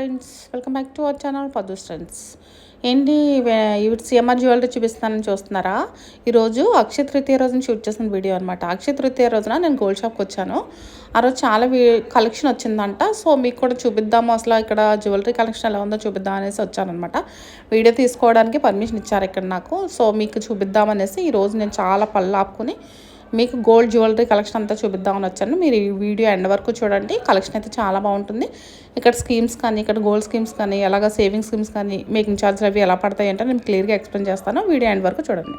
Friends welcome back to our channel పదూస్ friends ఏంటి ఇవి CMR jewellery చూపిస్తానని చూస్తున్నారా? ఈరోజు అక్షయ తృతీయ రోజున షూట్ చేసిన వీడియో అనమాట అక్షయ తృతీయ రోజున నేను గోల్డ్ షాప్కి వచ్చాను. ఆ రోజు చాలా కలెక్షన్ వచ్చిందంట. సో మీకు కూడా చూపిద్దాము. అసలు ఇక్కడ జ్యువెలరీ కలెక్షన్ ఎలా ఉందో చూపిద్దాం అనేసి వచ్చానమాట వీడియో తీసుకోవడానికి పర్మిషన్ ఇచ్చారు ఇక్కడ నాకు. సో మీకు చూపిద్దామనేసి ఈరోజు నేను చాలా పళ్ళు ఆపుకుని మీకు గోల్డ్ జ్యువెలరీ కలెక్షన్ అంతా చూపిద్దామని వచ్చాను. మీరు ఈ వీడియో ఎండ్ వరకు చూడండి. కలెక్షన్ అయితే చాలా బాగుంటుంది. ఇక్కడ స్కీమ్స్ కానీ ఇక్కడ గోల్డ్ స్కీమ్స్ కానీ ఎలాగ సేవింగ్ స్కీమ్స్ కానీ మేకింగ్ ఛార్జెస్ అవి ఎలా పడతాయి అంటే నేను క్లియర్గా ఎక్స్ప్లెయిన్ చేస్తాను. వీడియో ఎండ్ వరకు చూడండి.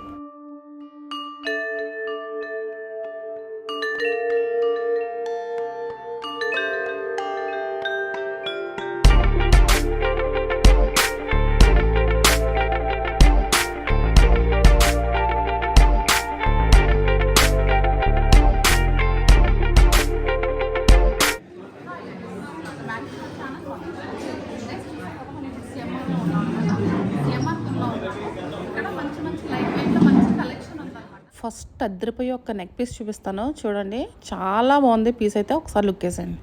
ఫస్ట్ ఒక నెక్ పీస్ చూపిస్తాను చూడండి. చాలా బాగుంది. పీస్ అయితే ఒకసారి లుక్ వేసేయండి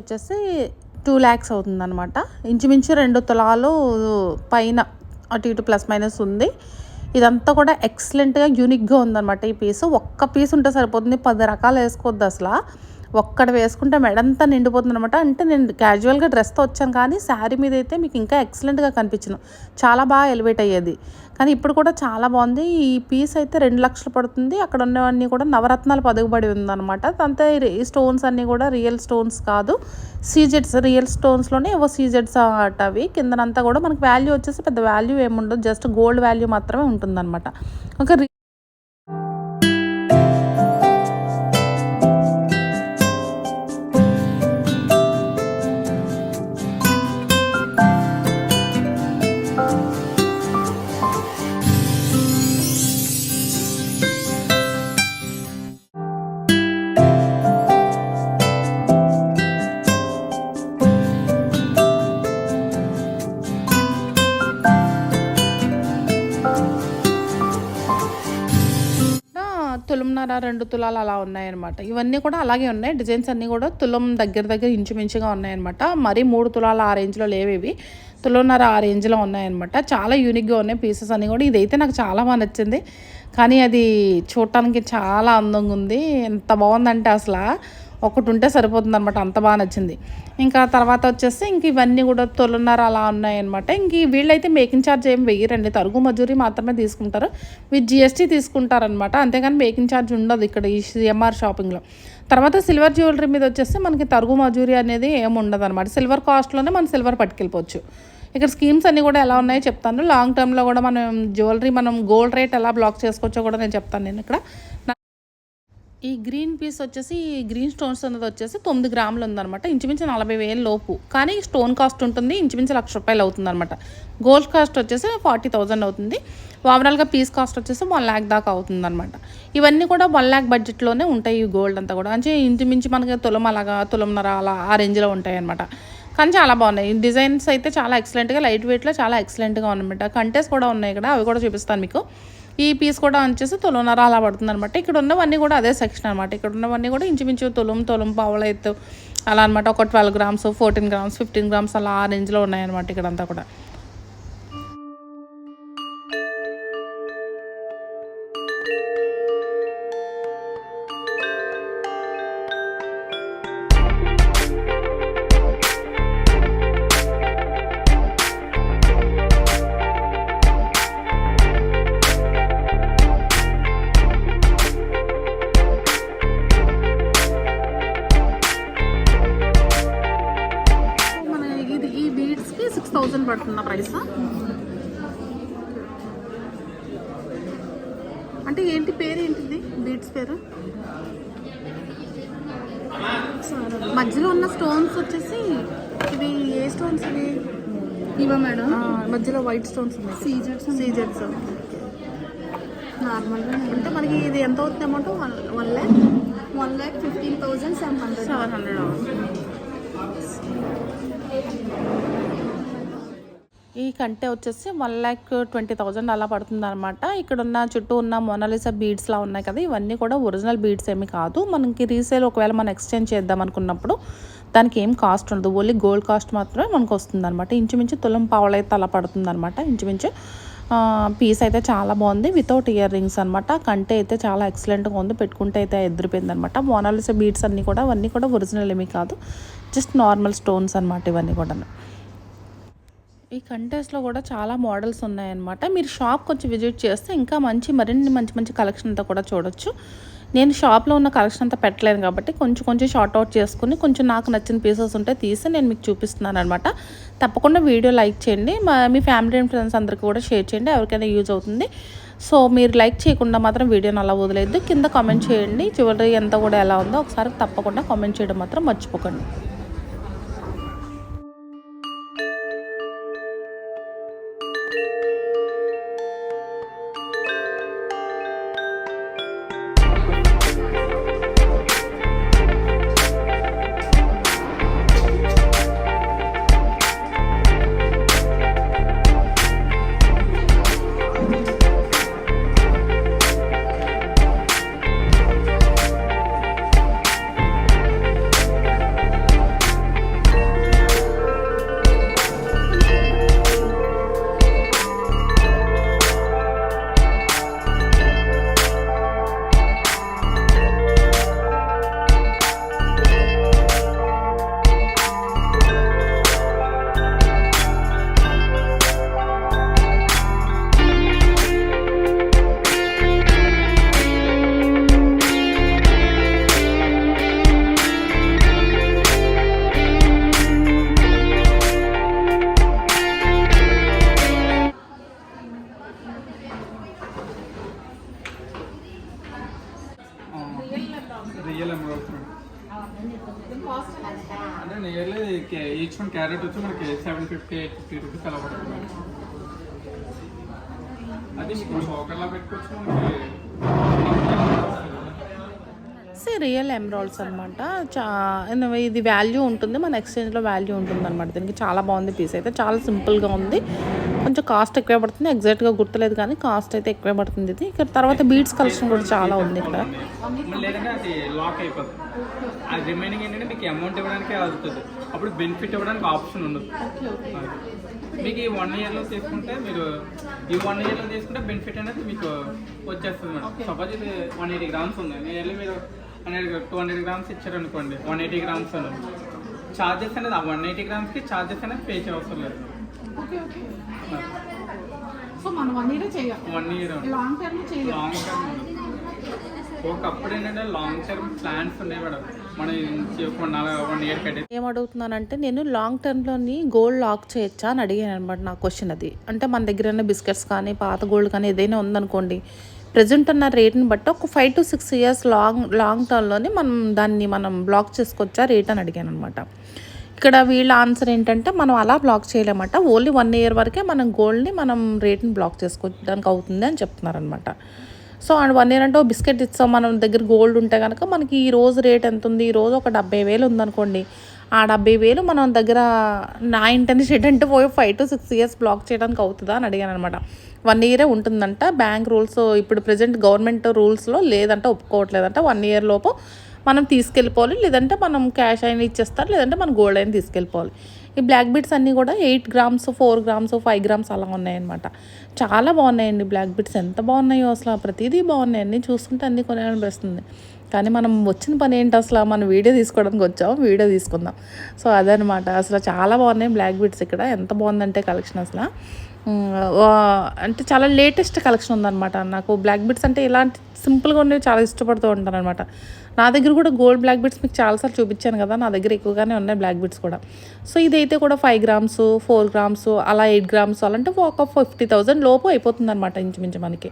వచ్చేసి టూ ల్యాక్స్ అవుతుందనమాట ఇంచుమించు రెండు తులాలు పైన అటు ఇటు ప్లస్ మైనస్ ఉంది. ఇదంతా కూడా ఎక్సలెంట్గా యూనిక్గా ఉందన్నమాట ఈ పీస్ ఒక్క పీస్ ఉంటే సరిపోతుంది. పది రకాలు వేసుకోవద్దు అసలు. ఒక్కడ వేసుకుంటే మెడంతా నిండిపోతుంది అనమాట అంటే నేను క్యాజువల్గా డ్రెస్తో వచ్చాను కానీ శారీ మీద అయితే మీకు ఇంకా ఎక్సలెంట్గా కనిపించను. చాలా బాగా ఎలివేట్ అయ్యేది. కానీ ఇప్పుడు కూడా చాలా బాగుంది. ఈ పీస్ అయితే రెండు లక్షలు పడుతుంది. అక్కడ ఉన్నవన్నీ కూడా నవరత్నాలు పదుగుబడి ఉందన్నమాట. అంతే ఈ స్టోన్స్ అన్నీ కూడా రియల్ స్టోన్స్ కాదు. సీజెడ్స్ రియల్ స్టోన్స్లోనే ఏవో సీజెడ్స్ అట అవి. కిందనంతా కూడా మనకి వాల్యూ వచ్చేసి పెద్ద వాల్యూ ఏముండదు. జస్ట్ గోల్డ్ వాల్యూ మాత్రమే ఉంటుందన్నమాట. ఒక తులంన్నర రెండు తులాలు అలా ఉన్నాయన్నమాట. ఇవన్నీ కూడా అలాగే ఉన్నాయి. డిజైన్స్ అన్నీ కూడా తులం దగ్గర దగ్గర ఇంచుమించుగా ఉన్నాయన్నమాట. మరీ మూడు తులాలు ఆ రేంజ్లో లేవేవి ఇవి. తులంన్నర ఆ రేంజ్లో ఉన్నాయన్నమాట. చాలా యూనిక్గా ఉన్నాయి పీసెస్ అన్నీ కూడా. ఇదైతే నాకు చాలా బాగా నచ్చింది. కానీ అది చూడటానికి చాలా అందంగా ఉంది. ఎంత బాగుందంటే అసలు. ఒకటి ఉంటే సరిపోతుంది అనమాట అంత బాగా నచ్చింది. ఇంకా తర్వాత వచ్చేసి ఇంక ఇవన్నీ కూడా తొలున్నర అలా ఉన్నాయన్నమాట. ఇంక వీళ్ళైతే మేకింగ్ ఛార్జ్ ఏం వెయ్యరండి. తరుగు మజూరీ మాత్రమే తీసుకుంటారు. విత్ జిఎస్టీ తీసుకుంటారనమాట అంతేగాని మేకింగ్ ఛార్జ్ ఉండదు ఇక్కడ ఈ సిఎంఆర్ షాపింగ్లో. తర్వాత సిల్వర్ జ్యువెలరీ మీద వచ్చేసి మనకి తరుగు మజూరీ అనేది ఏమి ఉండదు అనమాట సిల్వర్ కాస్ట్లోనే మనం సిల్వర్ పట్టుకెళ్ళిపోవచ్చు. ఇక్కడ స్కీమ్స్ అన్నీ కూడా ఎలా ఉన్నాయో చెప్తాను. లాంగ్ టర్మ్లో కూడా మనం జ్యువెలరీ మనం గోల్డ్ రేట్ ఎలా బ్లాక్ చేసుకోవచ్చో కూడా నేను చెప్తాను నేను ఇక్కడ. ఈ గ్రీన్ పీస్ వచ్చేసి ఈ గ్రీన్ స్టోన్స్ అన్నది వచ్చేసి తొమ్మిది గ్రాములు ఉందన్నమాట. ఇంచుమించు నలభై వేలు లోపు. కానీ స్టోన్ కాస్ట్ ఉంటుంది ఇంచుమించు లక్ష రూపాయలు అవుతుంది అనమాట గోల్డ్ కాస్ట్ వచ్చేసి ఫార్టీ థౌజండ్ అవుతుంది. ఓవరాల్గా పీస్ కాస్ట్ వచ్చేసి వన్ ల్యాక్ దాకా అవుతుంది అనమాట ఇవన్నీ కూడా వన్ ల్యాక్ బడ్జెట్లోనే ఉంటాయి ఈ గోల్డ్ అంతా కూడా. అంటే ఇంచుమించు మనకి తులం అలాగా తులంన్నర అలా ఆ రేంజ్లో ఉంటాయి అనమాట కానీ చాలా బాగున్నాయి. డిజైన్స్ అయితే చాలా ఎక్సలెంట్గా లైట్ వెయిట్లో చాలా ఎక్సలెంట్గా ఉన్నమాట కంటెస్ కూడా ఉన్నాయి ఇక్కడ అవి కూడా చూపిస్తాను మీకు. ఈ పీస్ కూడా వచ్చేసి తొలున్నర అలా పడుతుంది అనమాట ఇక్కడ ఉన్నవన్నీ కూడా అదే సెక్షన్ అనమాట ఇక్కడ ఉన్నవన్నీ కూడా ఇంచుమించు తొలం తొలం పావులైతు అలా అనమాట ఒక twelve grams fourteen grams fifteen grams అలా ఆ రేంజ్లో ఉన్నాయన్నమాట ఇక్కడంతా కూడా. ప్రైస్ అంటే ఏంటి పేరు ఏంటిది? బీడ్స్ పేరు? మధ్యలో ఉన్న స్టోన్స్ వచ్చేసి ఇవి ఏ స్టోన్స్ ఇవి? ఇవా మేడం? మధ్యలో వైట్ స్టోన్స్ ఉన్నాయి. సీజెడ్స్ సీజెడ్స్ నార్మల్గా అంటే మనకి ఇది ఎంత అవుతుంది amount? One one lakh? One lakh fifteen thousand seven hundred. Seven hundred ఈ కంటే వచ్చేసి వన్ ల్యాక్ ట్వంటీ థౌజండ్ అలా పడుతుంది అనమాట ఇక్కడ ఉన్న చుట్టూ ఉన్న మొనాలిసా బీడ్స్లా ఉన్నాయి కదా ఇవన్నీ కూడా ఒరిజినల్ బీడ్స్ ఏమి కాదు. మనకి రీసేల్ ఒకవేళ మనం ఎక్స్చేంజ్ చేద్దాం అనుకున్నప్పుడు దానికి ఏం కాస్ట్ ఉండదు. ఓన్లీ గోల్డ్ కాస్ట్ మాత్రమే మనకు వస్తుంది అనమాట ఇంచుమించు తులం పావులైతే అలా పడుతుంది అనమాట ఇంచుమించు పీస్ అయితే చాలా బాగుంది. వితౌట్ ఇయర్ రింగ్స్ అనమాట కంటే అయితే చాలా ఎక్సలెంట్గా ఉంది. పెట్టుకుంటే అయితే ఎదిరిపోయింది అనమాట మోనాలిసా బీడ్స్ అన్నీ కూడా అవన్నీ కూడా ఒరిజినల్ ఏమీ కాదు. జస్ట్ నార్మల్ స్టోన్స్ అనమాట ఇవన్నీ కూడా ఈ కంటెస్ట్లో కూడా చాలా మోడల్స్ ఉన్నాయన్నమాట. మీరు షాప్ కొంచెం విజిట్ చేస్తే ఇంకా మంచి మరిన్ని మంచి మంచి కలెక్షన్ అంతా కూడా చూడొచ్చు. నేను షాప్లో ఉన్న కలెక్షన్ అంతా పెట్టలేను కాబట్టి కొంచెం కొంచెం షార్ట్ అవుట్ చేసుకుని కొంచెం నాకు నచ్చిన పీసెస్ ఉంటే తీసి నేను మీకు చూపిస్తున్నాను అనమాట తప్పకుండా వీడియో లైక్ చేయండి. మా మీ ఫ్యామిలీ అండ్ ఫ్రెండ్స్ అందరికీ కూడా షేర్ చేయండి. ఎవరికైనా యూజ్ అవుతుంది. సో మీరు లైక్ చేయకుండా మాత్రం వీడియోని అలా వదిలేదు కింద కామెంట్ చేయండి. జ్యువెలరీ ఎంత కూడా ఎలా ఉందో ఒకసారి తప్పకుండా కామెంట్ చేయడం మాత్రం మర్చిపోకండి. రియల్ అమౌంట్ అంటే నియర్లీ ఈచ్ వన్ క్యారెట్ వచ్చి మనకి seven fifty eight fifty rupees అలా పడుతుంది. అది మీకు షోకర్లా పెట్టుకోవచ్చు మనకి రియల్ ఎమరాల్డ్స్ అనమాట చా ఇది వాల్యూ ఉంటుంది మన ఎక్స్చేంజ్లో వాల్యూ ఉంటుంది అనమాట దీనికి చాలా బాగుంది పీస్ అయితే చాలా సింపుల్గా ఉంది. కొంచెం కాస్ట్ ఎక్కువ పడుతుంది. ఎగ్జాక్ట్గా గుర్తులేదు కానీ కాస్ట్ అయితే ఎక్కువ పడుతుంది ఇది. ఇక్కడ తర్వాత బీడ్స్ కలెక్షన్ కూడా చాలా ఉంది ఇక్కడ. మళ్ళీ లేదంటే అది లాక్ అయిపోతుంది అది రిమైనింగ్ ఏంటంటే మీకు అమౌంట్ ఇవ్వడానికి అవుతుంది అప్పుడు బెనిఫిట్ ఇవ్వడానికి ఆప్షన్ ఉండదు. మీకు ఈ వన్ ఇయర్లో తీసుకుంటే మీరు ఈ వన్ ఇయర్లో తీసుకుంటే బెనిఫిట్ అనేది మీకు వచ్చేస్తుంది మేడం. సపోజ్ ఇది వన్ ఎయిటీ గ్రామ్స్ ఉంది. నియర్లీ మీరు హండ్రెడ్ టూ హండ్రెడ్ గ్రామ్స్ ఇచ్చారనుకోండి. వన్ ఎయిటీ గ్రామ్స్ అని ఛార్జెస్ అనేది ఆ వన్ ఎయిటీ గ్రామ్స్కి ఛార్జెస్ అనేది పే చేయవసరం లేదు. సో మనం వన్ ఇయర్ చేయాలి. వన్ ఇయర్ లాంగ్ టర్మ్ చేయాలి. లాంగ్ టర్మ్ ఒకప్పుడు ఏంటంటే లాంగ్ టర్మ్ ప్లాన్స్ ఉన్నాయి మేడం. మనం వన్ వన్ ఇయర్ కట్టే ఏమడుగుతున్నానంటే నేను లాంగ్ టర్మ్లోని గోల్డ్ లాక్ చేయొచ్చా అని అడిగాను అనమాట నా క్వశ్చన్ అది. అంటే మన దగ్గర ఉన్న బిస్కెట్స్ కానీ పాత గోల్డ్ కానీ ఏదైనా ఉందనుకోండి ప్రజెంట్ ఉన్న రేట్ని బట్టి ఒక five to six years long long టర్మ్లోని మనం దాన్ని మనం బ్లాక్ చేసుకోవచ్చా రేట్ అని అడిగాను అనమాట. ఇక్కడ వీళ్ళ ఆన్సర్ ఏంటంటే మనం అలా బ్లాక్ చేయలేమట. ఓన్లీ వన్ ఇయర్ వరకే మనం గోల్డ్ని మనం రేట్ని బ్లాక్ చేసుకోవడానికి అవుతుంది అని చెప్తున్నారనమాట సో అండ్ వన్ ఇయర్ అంటే ఓ బిస్కెట్ ఇస్తాం. మనం దగ్గర గోల్డ్ ఉంటే కనుక మనకి ఈ రోజు రేట్ ఎంత ఉంది? ఈ రోజు ఒక డెబ్బై వేలు ఉందనుకోండి. ఆ డెబ్బై వేలు మనం దగ్గర నా ఇంటర్నెట్ అంటే పోయి five to six years block చేయడానికి అవుతుందా అని అడిగాను అనమాట వన్ ఇయరే ఉంటుందంట. బ్యాంక్ రూల్స్ ఇప్పుడు ప్రజెంట్ గవర్నమెంట్ రూల్స్లో లేదంట ఒప్పుకోవట్లేదంట. వన్ ఇయర్ లోపు మనం తీసుకెళ్ళిపోవాలి లేదంటే మనం క్యాష్ అయినా ఇచ్చేస్తారు లేదంటే మనం గోల్డ్ అయినా తీసుకెళ్ళిపోవాలి. ఈ బ్లాక్ బీట్స్ అన్నీ కూడా eight grams four grams five grams అలా ఉన్నాయన్నమాట. చాలా బాగున్నాయండి బ్లాక్ బీట్స్ ఎంత బాగున్నాయో అసలు ప్రతిదీ బాగున్నాయి. అన్నీ చూస్తుంటే అన్నీ కొనాలనిపిస్తుంది. కానీ మనం వచ్చిన పని ఏంటి అసలు? మనం వీడియో తీసుకోవడానికి వచ్చాము? వీడియో తీసుకుందాం. సో అదనమాట అసలు చాలా బాగున్నాయి బ్లాక్ బీట్స్ ఇక్కడ. ఎంత బాగుందంటే కలెక్షన్ అసలు. అంటే చాలా లేటెస్ట్ కలెక్షన్ ఉందన్నమాట. నాకు బ్లాక్ బిట్స్ అంటే ఇలాంటి సింపుల్గా ఉండేవి చాలా ఇష్టపడుతూ ఉంటాను అనమాట నా దగ్గర కూడా గోల్డ్ బ్లాక్ బిట్స్ మీకు చాలాసార్లు చూపించాను కదా నా దగ్గర ఎక్కువగానే ఉన్నాయి బ్లాక్ బిట్స్ కూడా. సో ఇదైతే కూడా ఫైవ్ గ్రామ్స్ ఫోర్ గ్రామ్స్ అలా ఎయిట్ గ్రామ్స్ అలాంటి ఒక ఫిఫ్టీ థౌజండ్ లోపు అయిపోతుంది అనమాట ఇంచుమించు మనకి.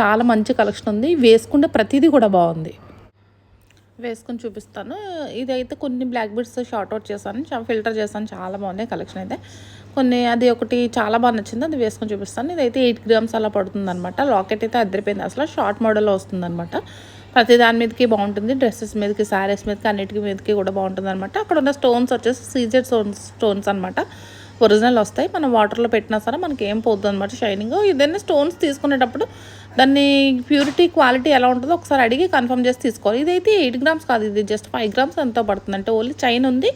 చాలా మంచి కలెక్షన్ ఉంది. వేసుకుంటే ప్రతిదీ కూడా బాగుంది. వేసుకొని చూపిస్తాను. ఇదైతే కొన్ని బ్లాక్ బిట్స్ షార్ట్ అవుట్ చేశాను ఫిల్టర్ చేశాను. చాలా బాగున్నాయి కలెక్షన్ అయితే. కొన్ని అది ఒకటి చాలా బాగా నచ్చింది. అది వేసుకొని చూపిస్తాను. ఇదైతే ఎయిట్ గ్రామ్స్ అలా పడుతుంది అనమాట లాకెట్ అయితే అద్దరిపోయింది అసలు షార్ట్ మోడల్లో వస్తుంది అనమాట ప్రతి దాని మీదకి బాగుంటుంది. డ్రెస్సెస్ మీదకి శారీస్ మీదకి అన్నిటికీ మీదకి కూడా బాగుంటుంది అనమాట అక్కడ ఉన్న స్టోన్స్ వచ్చేసి సీజెడ్ స్టోన్స్ స్టోన్స్ అనమాట ఒరిజినల్ వస్తాయి. మనం వాటర్లో పెట్టినా సరే మనకి ఏం పోతుంది అనమాట షైనింగ్ ఏదైనా స్టోన్స్ తీసుకునేటప్పుడు దాన్ని ప్యూరిటీ క్వాలిటీ ఎలా ఉంటుందో ఒకసారి అడిగి కన్ఫర్మ్ చేసి తీసుకోవాలి. ఇదైతే ఎయిట్ గ్రామ్స్ కాదు. ఇది జస్ట్ ఫైవ్ గ్రామ్స్ ఎంతో పడుతుంది. అంటే ఓన్లీ చైన్ ఉంది.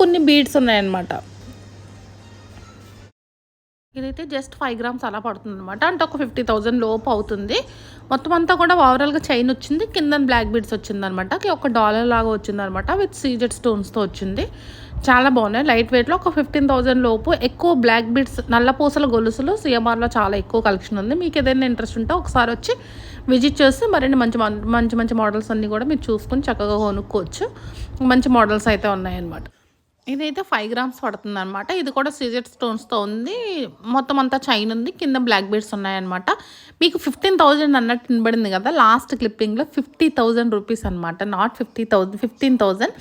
కొన్ని బీడ్స్ ఉన్నాయన్నమాట. ఇదైతే జస్ట్ ఫైవ్ గ్రామ్స్ అలా పడుతుంది అనమాట అంటే ఒక ఫిఫ్టీ థౌజండ్ లోపు అవుతుంది. మొత్తం అంతా కూడా ఓవరాల్గా చైన్ వచ్చింది. కింద బ్లాక్ బీడ్స్ వచ్చిందనమాట ఒక డాలర్ లాగా వచ్చిందనమాట విత్ సీజెడ్ స్టోన్స్తో వచ్చింది. చాలా బాగున్నాయి. లైట్ వెయిట్లో ఒక ఫిఫ్టీన్ థౌజండ్ లోపు ఎక్కువ బ్లాక్ బీడ్స్ నల్ల పూసల గొలుసులు సిఎంఆర్లో చాలా ఎక్కువ కలెక్షన్ ఉంది. మీకు ఏదైనా ఇంట్రెస్ట్ ఉంటే ఒకసారి వచ్చి విజిట్ చేస్తే మరిన్ని మంచి మంచి మంచి మోడల్స్ అన్నీ కూడా మీరు చూసుకొని చక్కగా కొనుక్కోవచ్చు. మంచి మోడల్స్ అయితే ఉన్నాయన్నమాట. ఇదైతే ఫైవ్ గ్రామ్స్ పడుతుంది అనమాట ఇది కూడా సిజెట్ స్టోన్స్తో ఉంది. మొత్తం అంతా చైన్ ఉంది. కింద బ్లాక్ బీడ్స్ ఉన్నాయన్నమాట. మీకు ఫిఫ్టీన్ థౌజండ్ అన్నట్టు వినబడింది కదా లాస్ట్ క్లిప్పింగ్లో ఫిఫ్టీ థౌజండ్ రూపీస్ అనమాట not fifty thousand fifteen thousand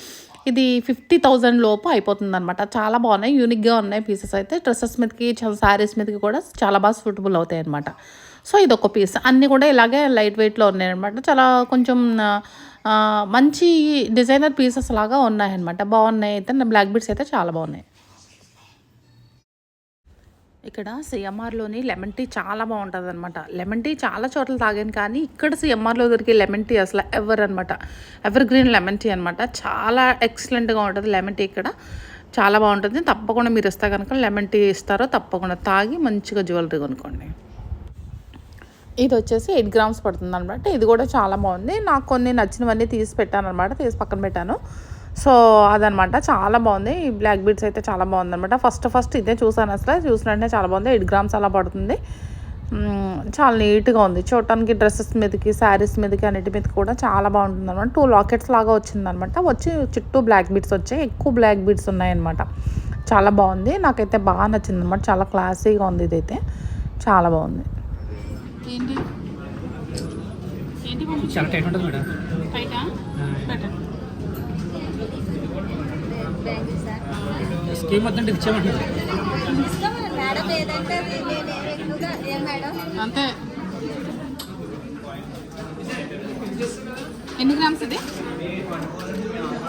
ఇది ఫిఫ్టీ థౌజండ్ లోపు అయిపోతుంది అనమాట చాలా బాగున్నాయి. యూనిక్గా ఉన్నాయి పీసెస్ అయితే. డ్రెస్సెస్ మీదకి శారీస్ మీదకి కూడా చాలా బాగా సూటబుల్ అవుతాయి అనమాట సో ఇది ఒక పీస్ అన్నీ కూడా ఇలాగే లైట్ వెయిట్లో ఉన్నాయి అనమాట చాలా కొంచెం మంచి డిజైనర్ పీసెస్ లాగా ఉన్నాయన్నమాట. బాగున్నాయి అయితే నా బ్లాక్ బీడ్స్ అయితే చాలా బాగున్నాయి. ఇక్కడ సిఎంఆర్లోని లెమన్ టీ చాలా బాగుంటుంది అనమాట లెమన్ టీ చాలా చోట్ల తాగాను కానీ ఇక్కడ సిఎంఆర్లో దొరికే లెమన్ టీ అసలు ఎవర్ అనమాట ఎవర్ గ్రీన్ లెమన్ టీ అనమాట చాలా ఎక్సలెంట్గా ఉంటుంది లెమన్ టీ ఇక్కడ. చాలా బాగుంటుంది. తప్పకుండా మీరు ఇస్తే కనుక లెమన్ టీ ఇస్తారో తప్పకుండా తాగి మంచిగా జ్యువెలరీ కొనుక్కోండి. ఇది వచ్చేసి ఎయిట్ గ్రామ్స్ పడుతుంది అనమాట ఇది కూడా చాలా బాగుంది. నాకు కొన్ని నచ్చినవన్నీ తీసి పెట్టాను అనమాట తీసి పక్కన పెట్టాను. సో అదనమాట చాలా బాగుంది. ఈ బ్లాక్ బీడ్స్ అయితే చాలా బాగుంది అనమాట ఫస్ట్ ఫస్ట్ ఇదే చూసాను అసలు. చూసినట్టే చాలా బాగుంది. ఎయిట్ గ్రామ్స్ అలా పడుతుంది. చాలా నీట్గా ఉంది. చూడటానికి డ్రెస్సెస్ మీదకి శారీస్ మీదకి అన్నిటి మీదకి కూడా చాలా బాగుంటుంది అనమాట టూ లాకెట్స్ లాగా వచ్చిందనమాట వచ్చి చుట్టూ బ్లాక్ బీడ్స్ వచ్చాయి. ఎక్కువ బ్లాక్ బీడ్స్ ఉన్నాయన్నమాట. చాలా బాగుంది. నాకైతే బాగా నచ్చింది అనమాట చాలా క్లాసీగా ఉంది ఇదైతే. చాలా బాగుంది. ఏంటి? ఏంటి చాలా టైట్ ఉంటుంది మేడం. బయట పెట్టండి స్కీమ్ వద్దంటే ఇచ్చామంటే మేడం ఏదంటే అది నేను ఎక్కువగా ఏం మేడం అంతే. ఎన్ని గ్రామ్స్ ఇది?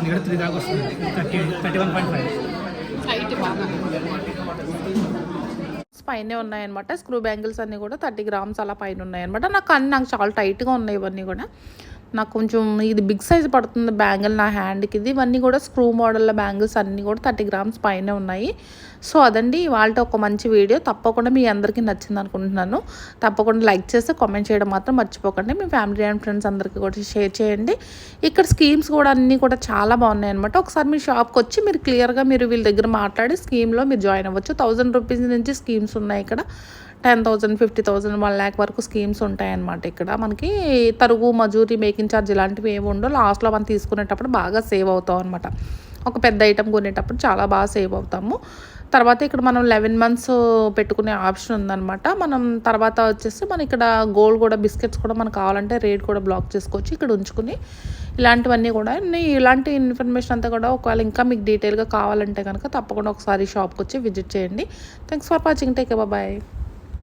ఇక్కడ త్రీ దాకా వస్తుంది. Thirty thirty one point five. Height బాగా. పైనే ఉన్నాయన్నమాట. స్క్రూ బ్యాంగిల్స్ అన్నీ కూడా థర్టీ గ్రామ్స్ అలా పైన ఉన్నాయన్నమాట. నాకు అన్ని నాకు చాలా టైట్గా ఉన్నాయి ఇవన్నీ కూడా. నాకు కొంచెం ఇది బిగ్ సైజ్ పడుతుంది బ్యాంగిల్ నా హ్యాండ్కి. ఇది ఇవన్నీ కూడా స్క్రూ మోడల్ బ్యాంగిల్స్ అన్నీ కూడా థర్టీ గ్రామ్స్ పైన ఉన్నాయి. సో అదండి వాళ్ళతో ఒక మంచి వీడియో. తప్పకుండా మీ అందరికీ నచ్చింది అనుకుంటున్నాను. తప్పకుండా లైక్ చేస్తే కామెంట్ చేయడం మాత్రం మర్చిపోకండి. మీ ఫ్యామిలీ అండ్ ఫ్రెండ్స్ అందరికీ కూడా షేర్ చేయండి. ఇక్కడ స్కీమ్స్ కూడా అన్నీ కూడా చాలా బాగున్నాయి అనమాట ఒకసారి మీ షాప్కి వచ్చి మీరు క్లియర్గా మీరు వీళ్ళ దగ్గర మాట్లాడి స్కీమ్లో మీరు జాయిన్ అవ్వచ్చు. థౌజండ్ రూపీస్ నుంచి స్కీమ్స్ ఉన్నాయి ఇక్కడ. Ten thousand fifty thousand one lakh వరకు స్కీమ్స్ ఉంటాయన్నమాట ఇక్కడ. మనకి తరుగు మజూరీ మేకింగ్ ఛార్జ్ ఇలాంటివి ఏమి ఉండవు. లాస్ట్లో మనం తీసుకునేటప్పుడు బాగా సేవ్ అవుతాం అనమాట ఒక పెద్ద ఐటెం కొనేటప్పుడు చాలా బాగా సేవ్ అవుతాము. తర్వాత ఇక్కడ మనం లెవెన్ మంత్స్ పెట్టుకునే ఆప్షన్ ఉందన్నమాట. మనం తర్వాత వచ్చేసి మన ఇక్కడ గోల్డ్ కూడా బిస్కెట్స్ కూడా మనకు కావాలంటే రేట్ కూడా బ్లాక్ చేసుకోవచ్చు. ఇక్కడ ఉంచుకుని ఇలాంటివన్నీ కూడా నీ- ఇలాంటి ఇన్ఫర్మేషన్ అంతా కూడా ఒకవేళ ఇంకా మీకు డీటెయిల్గా కావాలంటే కనుక తప్పకుండా ఒకసారి షాప్కి వచ్చి విజిట్ చేయండి. Thanks for watching take bye